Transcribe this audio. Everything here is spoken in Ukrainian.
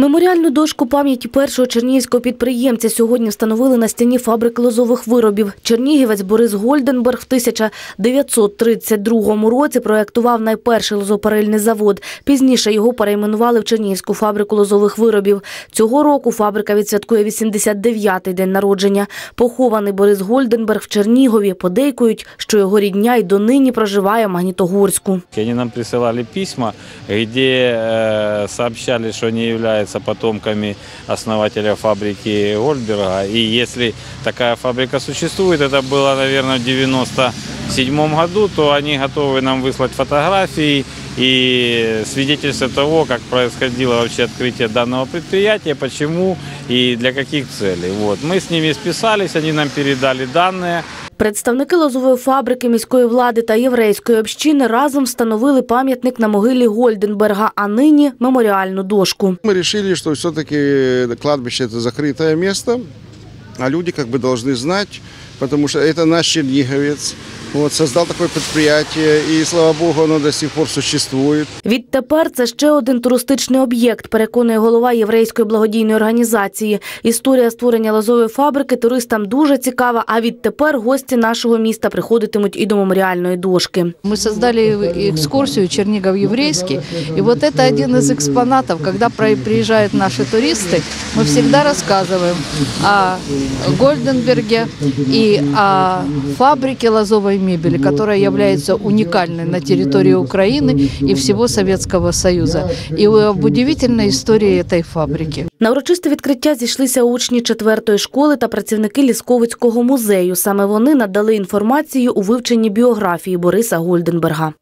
Меморіальну дошку пам'яті першого чернігівського підприємця сьогодні встановили на стіні фабрики лозових виробів. Чернігівець Борис Гольденберг в 1932 році проєктував найперший лозоперильний завод. Пізніше його перейменували в Чернігівську фабрику лозових виробів. Цього року фабрика відсвяткує 89-й день народження. Похований Борис Гольденберг в Чернігові. Подейкують, що його рідня й донині проживає в Магнітогорську. Они нам присылали письма, где э, сообщали, что они являются потомками основателя фабрики Гольдберга. И если такая фабрика существует, это было, наверное, в 97 году, то они готовы нам выслать фотографии и свидетельство того, как происходило вообще открытие данного предприятия, почему и для каких целей. Вот. Мы с ними списались, они нам передали данные. Представники лозової фабрики, міської влади та єврейської общини разом встановили пам'ятник на могилі Гольденберга, а нині меморіальну дошку. Мы решили, что все-таки кладбище это закрытое место, а люди как бы должны знать, потому что это наш черниговец, вот, создал такое предприятие, и слава богу, оно до сих пор существует. Відтепер це ще один туристичний об'єкт, переконує голова єврейської благодійної організації. Історія створення лозової фабрики туристам дуже цікава, а відтепер гості нашого міста приходитимуть і до меморіальної дошки. Мы создали экскурсию Чернигов еврейский. И вот это один из экспонатов. Когда про- приезжают наши туристы, мы всегда рассказываем о Гольденберге и о фабрике лозовой мебели, которая является уникальной на территории Украины и всего Советского Союза. И об удивительной истории этой фабрики. На урочисте відкриття зійшлися учні четвертої школи та працівники Лісковицького музею. Саме вони надали інформацію у вивченні біографії Бориса Гольденберга.